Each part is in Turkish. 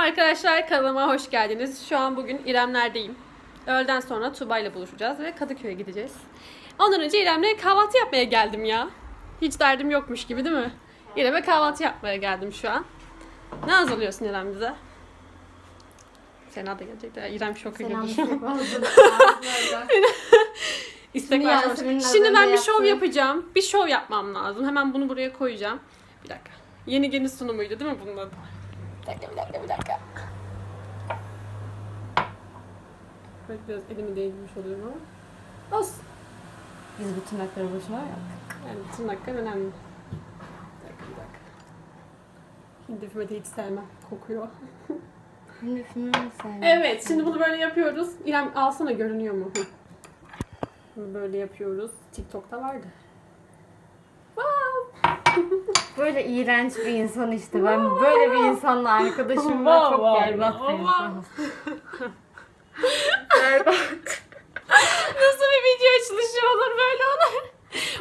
arkadaşlar kanalıma hoş geldiniz. Şu an bugün İremler'deyim. Öğleden sonra Tuğba ile buluşacağız ve Kadıköy'e gideceğiz. Ondan önce İrem'le kahvaltı yapmaya geldim ya. Hiç derdim yokmuş gibi değil mi? İrem'e kahvaltı yapmaya geldim şu an. Ne hazırlıyorsun İrem bize? Sena da gelecek de İrem şoka girdi şu an. çok fazla. İstek var. Şimdi ben bir şov yapacağım. Bir şov yapmam lazım. Hemen bunu buraya koyacağım. Bir dakika. Yeni geni sunumuydu değil mi bunun adı? Dakika, bir dakika, bir dakika. Belki biraz elimi değdirmiş oluyorum ama. Olsun. Biz bu tırnakları boşuna yaptık. Yani tırnaklar önemli. Bir dakika, bir dakika. Hindi füme de hiç sevmem. Kokuyor. Şimdi filmi sen. Evet, şimdi bunu böyle yapıyoruz. İrem alsana görünüyor mu? Hı. Bunu böyle yapıyoruz. TikTok'ta vardı. Böyle iğrenç bir insan işte. Ben böyle bir insanla arkadaşım var. Çok berbat bir wow. insan. berbat. Nasıl bir video açılışı olur böyle olur.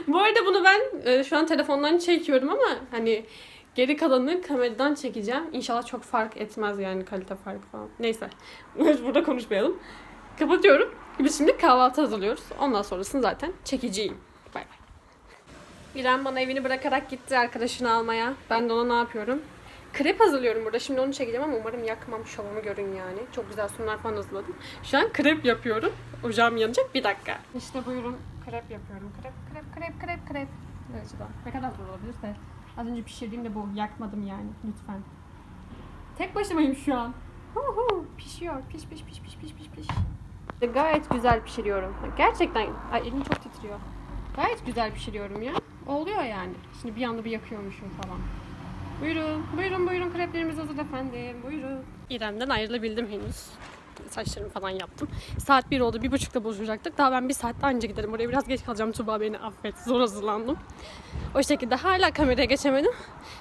Bu arada bunu ben e, şu an telefondan çekiyorum ama hani geri kalanını kameradan çekeceğim. İnşallah çok fark etmez yani kalite farkı falan. Neyse. Burada konuşmayalım. Kapatıyorum. Biz şimdi kahvaltı hazırlıyoruz. Ondan sonrasını zaten çekeceğim. İrem bana evini bırakarak gitti arkadaşını almaya. Ben de ona ne yapıyorum? Krep hazırlıyorum burada. Şimdi onu çekeceğim ama umarım yakmam. Şovumu görün yani. Çok güzel sunumlar falan hazırladım. Şu an krep yapıyorum. Ocağım yanacak. Bir dakika. İşte buyurun. Krep yapıyorum. Krep, krep, krep, krep, krep. Evet açıdan. Ne kadar zor olabilirse. Az önce pişirdiğimde bu. Yakmadım yani. Lütfen. Tek başımayım şu an. Hu hu. Pişiyor. Piş, piş, piş, piş, piş, piş, piş. Gayet güzel pişiriyorum. Gerçekten. Ay elim çok titriyor. Gayet güzel pişiriyorum ya. Oluyor yani. Şimdi bir anda bir yakıyormuşum falan. Buyurun, buyurun, buyurun. Kreplerimiz hazır efendim. Buyurun. İrem'den ayrılabildim henüz. Saçlarımı falan yaptım. Saat 1 oldu. Bir buçukta buluşacaktık. Daha ben bir saatte anca giderim. Oraya biraz geç kalacağım. Tuba beni affet. Zor hazırlandım. O şekilde hala kameraya geçemedim.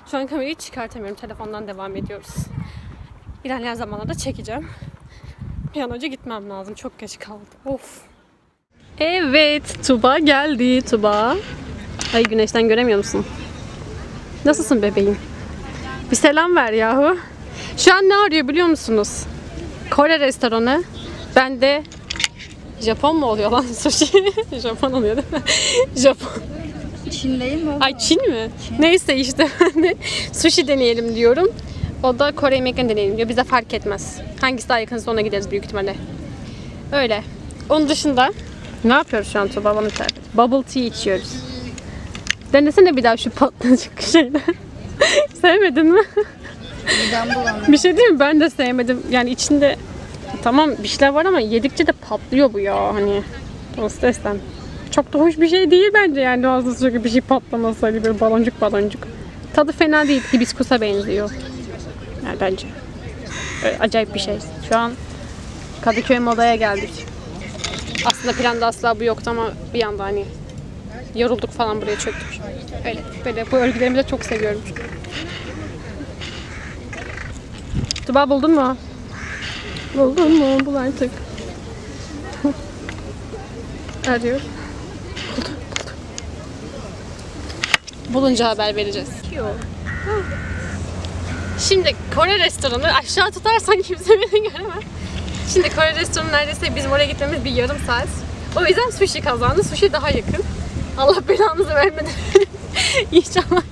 Şu an kamerayı çıkartamıyorum. Telefondan devam ediyoruz. İlerleyen zamanlarda çekeceğim. Bir an önce gitmem lazım. Çok geç kaldım. Of. Evet. Tuba geldi. Tuba. Ay güneşten göremiyor musun? Nasılsın bebeğim? Bir selam ver yahu. Şu an ne arıyor biliyor musunuz? Kore restoranı. Ben de Japon mu oluyor lan sushi? Japon oluyor değil mi? Japon. Çin'deyim mi? Ay Çin mi? Neyse işte ben de sushi deneyelim diyorum. O da Kore yemeklerini deneyelim diyor. Bize fark etmez. Hangisi daha yakınsa ona gideriz büyük ihtimalle. Öyle. Onun dışında ne yapıyoruz şu an Tuba bana tarif et. Bubble tea içiyoruz. Denesene bir daha şu patlıcık şeyden. Sevmedin mi? Midem bulanıyor. Bir şey değil mi? Ben de sevmedim. Yani içinde tamam bir şeyler var ama yedikçe de patlıyor bu ya hani. O stresten. Çok da hoş bir şey değil bence yani ağzında sürekli bir şey patlaması hani böyle baloncuk baloncuk. Tadı fena değil. Hibiskusa benziyor. Yani bence. Öyle acayip bir şey. Şu an Kadıköy modaya geldik. Aslında planda asla bu yoktu ama bir anda hani yorulduk falan buraya çöktük. Öyle böyle bu örgülerimi de çok seviyorum. Tuba buldun mu? Buldun mu? Bul artık. Arıyor. Bulunca haber vereceğiz. Şimdi Kore restoranı aşağı tutarsan kimse beni göremez. Şimdi Kore restoranı neredeyse bizim oraya gitmemiz bir yarım saat. O yüzden sushi kazandı. Sushi daha yakın. Allah belanızı vermedi. İnşallah.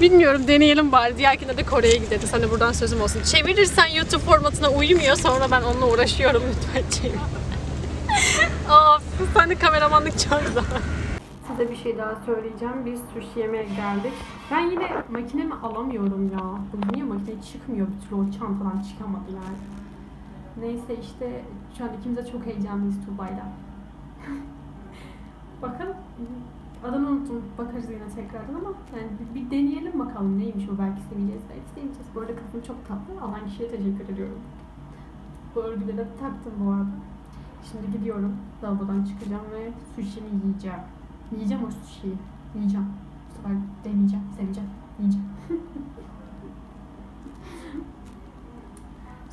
Bilmiyorum deneyelim bari. Diğerkinde de Kore'ye gideriz. Hani buradan sözüm olsun. Çevirirsen YouTube formatına uymuyor. Sonra ben onunla uğraşıyorum. Lütfen çevir. of sen de kameramanlık zor. Size bir şey daha söyleyeceğim. Biz sushi yemeye geldik. Ben yine makinemi alamıyorum ya. Niye makine çıkmıyor bir türlü o çantadan çıkamadı yani. Neyse işte şu an ikimiz de çok heyecanlıyız Tuba'yla. Bakalım. Adını unuttum. Bakarız yine tekrardan ama yani bir, deneyelim bakalım neymiş o belki seveceğiz. Belki seveceğiz. Bu arada kızım çok tatlı. Alan kişiye teşekkür ediyorum. Bu örgüleri de taktım bu arada. Şimdi gidiyorum. Lavabodan çıkacağım ve sushi'ni yiyeceğim. Yiyeceğim o sushi'yi. Yiyeceğim. Bu sefer deneyeceğim. Seveceğim. Yiyeceğim.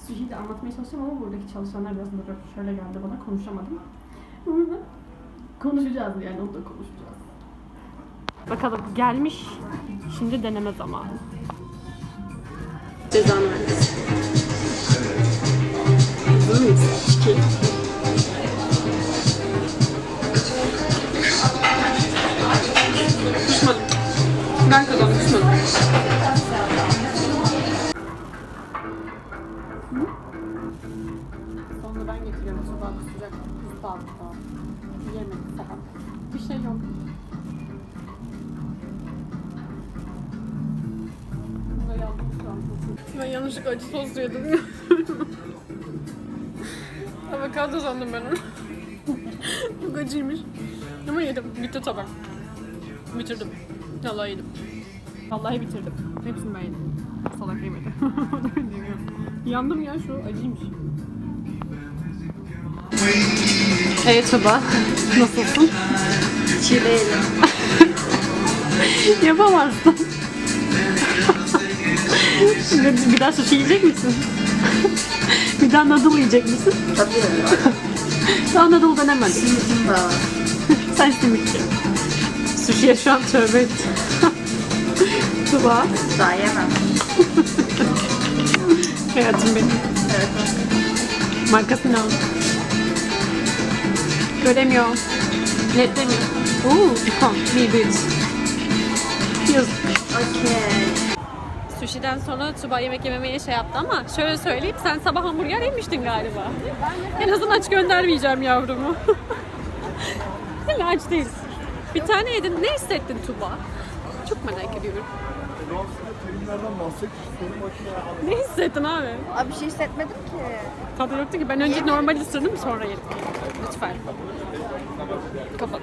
Sushi'yi de anlatmaya çalışıyorum ama buradaki çalışanlar biraz böyle şöyle geldi bana. Konuşamadım. Burada konuşacağız yani onu da konuşacağız. Bakalım gelmiş. Şimdi deneme zamanı. cezanı vermesin. Hazır mıyız? Ben. Bir şey yanlışlıkla acı sos yedim. Avokado sandım ben onu. Çok acıymış. Ama yedim. Bitti tabak. Bitirdim. Vallahi yedim. Vallahi bitirdim. Hepsini ben yedim. Salak yemedi. O da beni yemiyor. Yandım ya şu acıymış. Evet Tuba. Nasılsın? Çileyle. Yapamazsın. bir, bir daha sushi yiyecek misin? bir daha noodle yiyecek misin? Tabii. Daha noodle denemedim. Simitim da. Sen simitçi. Sushi'ye şu an tövbe et. Tuba. Daha yemem. Hayatım benim. Evet. Markası ne? Göremiyorum. Netlemiyor. Oo, ikon. Meebit. Yazık. Okey. Sushi'den sonra Tuba yemek yememeye şey yaptı ama şöyle söyleyeyim sen sabah hamburger yemiştin galiba. En azından aç göndermeyeceğim yavrumu. Hala aç değilsin. Bir tane yedin. Ne hissettin Tuba? Çok merak ediyorum. Ne hissettin abi? Abi bir şey hissetmedim ki. Tadı yoktu ki. Ben önce normal ısırdım sonra yedim. Lütfen. Kapat.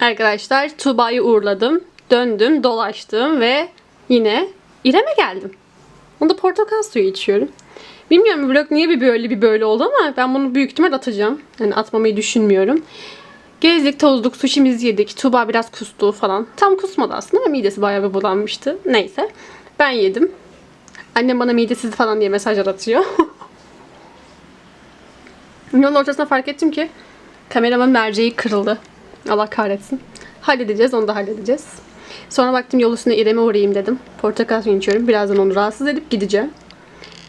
Arkadaşlar Tuğba'yı uğurladım. Döndüm, dolaştım ve yine İrem'e geldim. Onda portakal suyu içiyorum. Bilmiyorum vlog niye bir böyle bir böyle oldu ama ben bunu büyük ihtimal atacağım. Yani atmamayı düşünmüyorum. Gezdik, tozduk, sushimizi yedik. Tuğba biraz kustu falan. Tam kusmadı aslında ama midesi bayağı bir bulanmıştı. Neyse. Ben yedim. Annem bana midesiz falan diye mesajlar atıyor. Yolun ortasında fark ettim ki kameramın merceği kırıldı. Allah kahretsin. Halledeceğiz, onu da halledeceğiz. Sonra baktım yol üstüne İrem'e uğrayayım dedim. Portakal suyu içiyorum. Birazdan onu rahatsız edip gideceğim.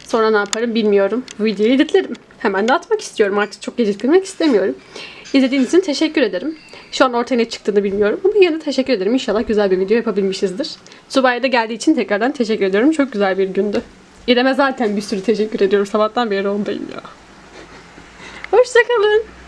Sonra ne yaparım bilmiyorum. Videoyu editlerim. Hemen de atmak istiyorum. Artık çok geciktirmek istemiyorum. İzlediğiniz için teşekkür ederim. Şu an ortaya ne çıktığını bilmiyorum. Ama yine de teşekkür ederim. İnşallah güzel bir video yapabilmişizdir. Subaya da geldiği için tekrardan teşekkür ediyorum. Çok güzel bir gündü. İrem'e zaten bir sürü teşekkür ediyorum. Sabahtan beri ondayım ya. Hoşçakalın.